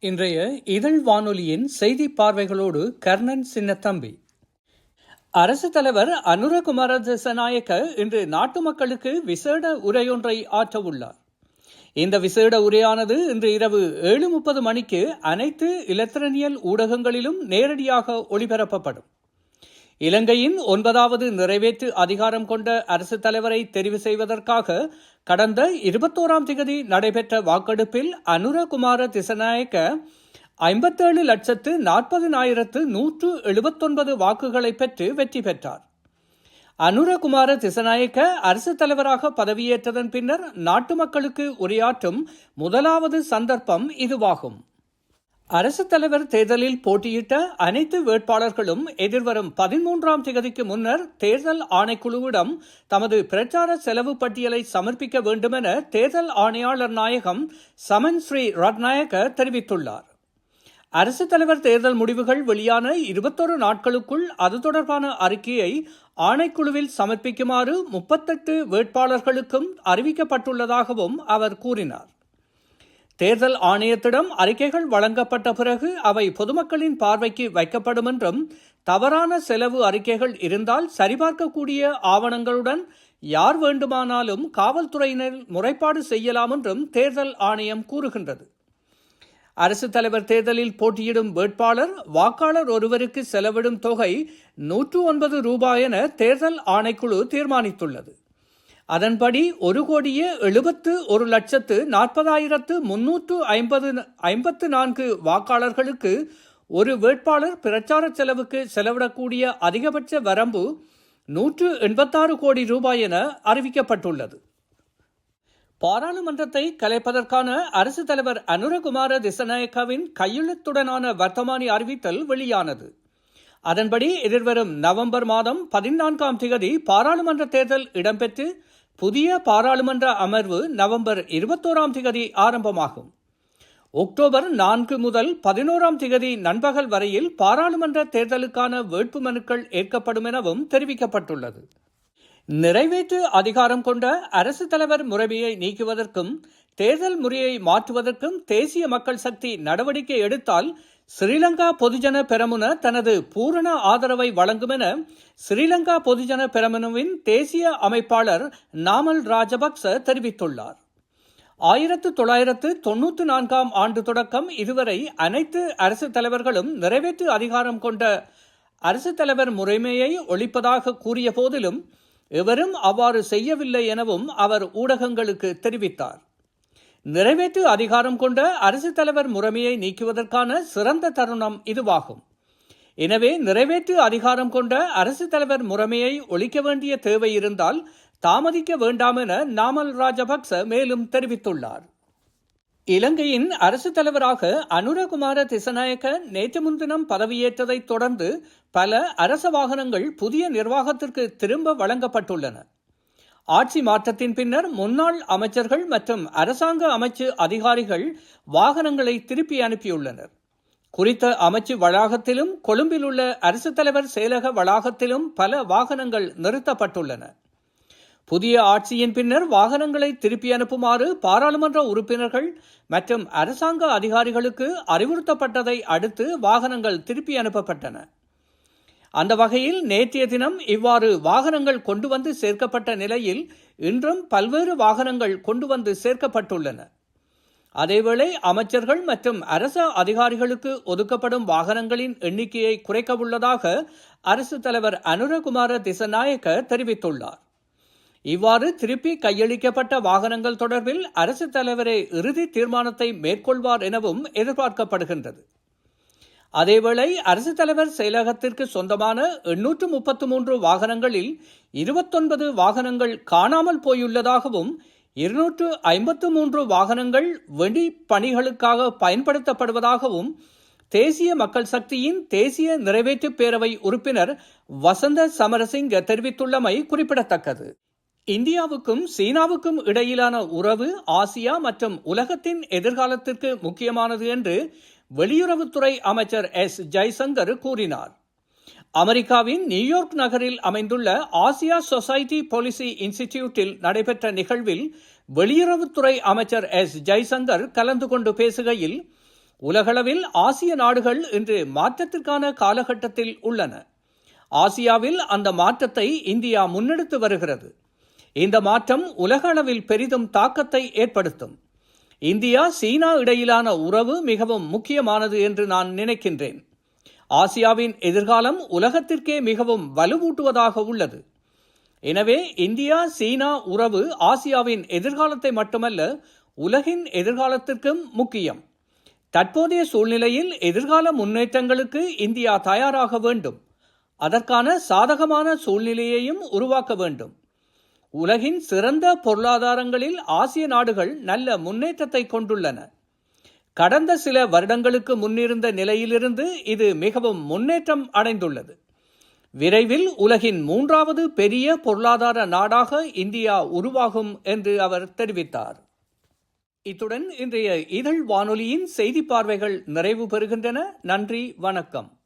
இன்றைய இதழ் வானொலியின் செய்தி பார்வைகளோடு கர்ணன் சின்னத்தம்பி. அரசு தலைவர் அனுரகுமார திசநாயக்க இன்று நாட்டு மக்களுக்கு விசேட உரையொன்றை ஆற்ற உள்ளார் இந்த விசேட உரையானது இன்று இரவு ஏழு முப்பது மணிக்கு அனைத்து இலத்திரனியல் ஊடகங்களிலும் நேரடியாக ஒளிபரப்பப்படும். இலங்கையின் ஒன்பதாவது நிறைவேற்று அதிகாரம் கொண்ட அரசு தலைவரை தெரிவு செய்வதற்காக கடந்த இருபத்தோராம் திகதி நடைபெற்ற வாக்கெடுப்பில் அனுரகுமார திசநாயக்க ஐம்பத்தேழு லட்சத்து நாற்பதினாயிரத்து நூற்று எழுபத்தொன்பது வாக்குகளை பெற்று வெற்றி பெற்றார். அனுரகுமார திசநாயக்க அரசு தலைவராக பதவியேற்றதன் பின்னர் நாட்டு மக்களுக்கு உரையாற்றும் முதலாவது சந்தர்ப்பம் இதுவாகும். அரசு தலைவர் தேர்தலில் போட்டியிட்ட அனைத்து வேட்பாளர்களும் எதிர்வரும் பதிமூன்றாம் தேதிக்கு முன்னர் தேர்தல் ஆணைக்குழுவிடம் தமது பிரச்சார செலவு பட்டியலை சமர்ப்பிக்க வேண்டுமென தேர்தல் ஆணையாளர் நாயகம் சமன் ஸ்ரீ ரட்நாயக்க தெரிவித்துள்ளார். அரசு தலைவர் தேர்தல் முடிவுகள் வெளியான இருபத்தொரு நாட்களுக்குள் அது தொடர்பான அறிக்கையை ஆணைக்குழுவில் சமர்ப்பிக்குமாறு முப்பத்தெட்டு வேட்பாளர்களுக்கும் அறிவிக்கப்பட்டுள்ளதாகவும் அவர் கூறினார். தேர்தல் ஆணையத்திடம் அறிக்கைகள் வழங்கப்பட்ட பிறகு அவை பொதுமக்களின் பார்வைக்கு வைக்கப்படும் என்றும் தவறான செலவு அறிக்கைகள் இருந்தால் சரிபார்க்கக்கூடிய ஆவணங்களுடன் யார் வேண்டுமானாலும் காவல்துறையினர் முறைப்பாடு செய்யலாம் என்றும் தேர்தல் ஆணையம் கூறுகின்றது. அரசு தலைவர் தேர்தலில் போட்டியிடும் வேட்பாளர் வாக்காளர் ஒருவருக்கு செலவிடும் தொகை நூற்று ஒன்பது ரூபாய் என தேர்தல் ஆணைக்குழு தீர்மானித்துள்ளது. அதன்படி ஒரு கோடியே எழுபத்து ஒரு லட்சத்து நாற்பதாயிரத்து முன்னூற்று ஐம்பது ஐம்பத்து நான்கு வாக்காளர்களுக்கு ஒரு வேட்பாளர் பிரச்சார செலவுக்கு செலவிடக்கூடிய அதிகபட்ச வரம்பு நூற்று எண்பத்தாறு கோடி ரூபாய் என அறிவிக்கப்பட்டுள்ளது. பாராளுமன்றத்தை கலைப்பதற்கான அரசு தலைவர் அனுரகுமார திசநாயக்காவின் கையெழுத்துடனான வர்த்தமானி அறிவித்தல் வெளியானது. அதன்படி எதிர்வரும் நவம்பர் மாதம் பதினான்காம் தேதி பாராளுமன்ற தேர்தல் இடம்பெற்று புதிய பாராளுமன்ற அமர்வு நவம்பர் இருபத்தோராம் திகதி ஆரம்பமாகும். அக்டோபர் நான்கு முதல் பதினோராம் திகதி நண்பகல் வரையில் பாராளுமன்ற தேர்தலுக்கான வேட்புமனுக்கள் ஏற்கப்படும் எனவும் தெரிவிக்கப்பட்டுள்ளது. நிறைவேற்று அதிகாரம் கொண்ட அரசு தலைவர் முறைமையை நீக்குவதற்கும் தேர்தல் முறையை மாற்றுவதற்கும் தேசிய மக்கள் சக்தி நடவடிக்கை எடுத்தால் ஸ்ரீலங்கா பொதுஜன பெரமுன தனது பூரண ஆதரவை வழங்கும் என ஸ்ரீலங்கா பொதுஜன பெரமுனவின் தேசிய அமைப்பாளர் நாமல் ராஜபக்ச தெரிவித்துள்ளார். ஆயிரத்து தொள்ளாயிரத்து தொன்னூற்று நான்காம் ஆண்டு தொடக்கம் இதுவரை அனைத்து அரசு தலைவர்களும் நிறைவேற்று அதிகாரம் கொண்ட அரசு தலைவர் முறைமையை ஒழிப்பதாக கூறிய போதிலும் எவரும் அவ்வாறு செய்யவில்லை எனவும் அவர் ஊடகங்களுக்கு தெரிவித்தார். நிறைவேற்று அதிகாரம் கொண்ட அரசு தலைவர் முறைமையை நீக்குவதற்கான சிறந்த தருணம் இதுவாகும். எனவே நிறைவேற்று அதிகாரம் கொண்ட அரசு தலைவர் முறைமையை ஒழிக்க வேண்டிய தேவை இருந்தால் தாமதிக்க வேண்டாம் என நாமல் ராஜபக்ச மேலும் தெரிவித்துள்ளார். இலங்கையின் அரசு தலைவராக அனுரகுமார திசநாயக்க நேற்று முன்தினம் பதவியேற்றதைத் தொடர்ந்து பல அரச வாகனங்கள் புதிய நிர்வாகத்திற்கு திரும்ப வழங்கப்பட்டுள்ளன. ஆட்சி மாற்றத்தின் பின்னர் முன்னாள் அமைச்சர்கள் மற்றும் அரசாங்க அமைச்சு அதிகாரிகள் வாகனங்களை திருப்பி அனுப்பியுள்ளனர். குறித்த அமைச்சு வளாகத்திலும் கொழும்பில் உள்ள அரசு தலைவர் செயலக வளாகத்திலும் பல வாகனங்கள் நிறுத்தப்பட்டுள்ளன. புதிய ஆட்சியின் பின்னர் வாகனங்களை திருப்பி அனுப்புமாறு பாராளுமன்ற உறுப்பினர்கள் மற்றும் அரசாங்க அதிகாரிகளுக்கு அறிவுறுத்தப்பட்டதை அடுத்து வாகனங்கள் திருப்பி அனுப்பப்பட்டன. அந்த வகையில் நேற்றைய தினம் இவ்வாறு வாகனங்கள் கொண்டு வந்து சேர்க்கப்பட்ட நிலையில் இன்றும் பல்வேறு வாகனங்கள் கொண்டு வந்து சேர்க்கப்பட்டுள்ளன. அதேவேளை அமைச்சர்கள் மற்றும் அரச அதிகாரிகளுக்கு ஒதுக்கப்படும் வாகனங்களின் எண்ணிக்கையை குறைக்க உள்ளதாக அரசு தலைவர் அனுரகுமார திசநாயக்க தெரிவித்துள்ளார். இவ்வாறு திருப்பி கையளிக்கப்பட்ட வாகனங்கள் தொடர்பில் அரசு தலைவரே இறுதி தீர்மானத்தை மேற்கொள்வார் எனவும் எதிர்பார்க்கப்படுகின்றது. அதேவேளை அரசு தலைவர் செயலகத்திற்கு சொந்தமான எண்ணூற்று முப்பத்து மூன்று வாகனங்களில் இருபத்தொன்பது வாகனங்கள் காணாமல் போயுள்ளதாகவும் இருநூற்று ஐம்பத்து மூன்று வாகனங்கள் வெடி பணிகளுக்காக பயன்படுத்தப்படுவதாகவும் தேசிய மக்கள் சக்தியின் தேசிய நிறைவேற்று பேரவை உறுப்பினர் வசந்த சமரசிங்க தெரிவித்துள்ளமை குறிப்பிடத்தக்கது. இந்தியாவுக்கும் சீனாவுக்கும் இடையிலான உறவு ஆசியா மற்றும் உலகத்தின் எதிர்காலத்திற்கு முக்கியமானது என்று வெளியுறவுத்துறை அமைச்சர் எஸ். ஜெய்சங்கர் கூறினார். அமெரிக்காவின் நியூயார்க் நகரில் அமைந்துள்ள ஆசியா சொசைட்டி பாலிசி இன்ஸ்டிடியூட்டில் நடைபெற்ற நிகழ்வில் வெளியுறவுத்துறை அமைச்சர் எஸ். ஜெய்சங்கர் கலந்து கொண்டு பேசுகையில் உலகளவில் ஆசிய நாடுகள் இன்று மாற்றத்திற்கான காலகட்டத்தில் உள்ளன. ஆசியாவில் அந்த மாற்றத்தை இந்தியா முன்னெடுத்து வருகிறது. இந்த மாற்றம் உலக அளவில் பெரிதும் தாக்கத்தை ஏற்படுத்தும். இந்தியா சீனா இடையிலான உறவு மிகவும் முக்கியமானது என்று நான் நினைக்கின்றேன். ஆசியாவின் எதிர்காலம் உலகத்திற்கே மிகவும் வலுவூட்டுவதாக உள்ளது. எனவே இந்தியா சீனா உறவு ஆசியாவின் எதிர்காலத்தை மட்டுமல்ல உலகின் எதிர்காலத்திற்கும் முக்கியம். தற்போதைய சூழ்நிலையில் எதிர்கால முன்னேற்றங்களுக்கு இந்தியா தயாராக வேண்டும். அதற்கான சாதகமான சூழ்நிலையையும் உருவாக்க வேண்டும். உலகின் சிறந்த பொருளாதாரங்களில் ஆசிய நாடுகள் நல்ல முன்னேற்றத்தை கொண்டுள்ளன. கடந்த சில வருடங்களுக்கு முன்னிருந்த நிலையிலிருந்து இது மிகவும் முன்னேற்றம் அடைந்துள்ளது. விரைவில் உலகின் மூன்றாவது பெரிய பொருளாதார நாடாக இந்தியா உருவாகும் என்று அவர் தெரிவித்தார். இத்துடன் இன்றைய இதழ் வானொலியின் செய்தி பார்வைகள் நிறைவு பெறுகின்றன. நன்றி வணக்கம்.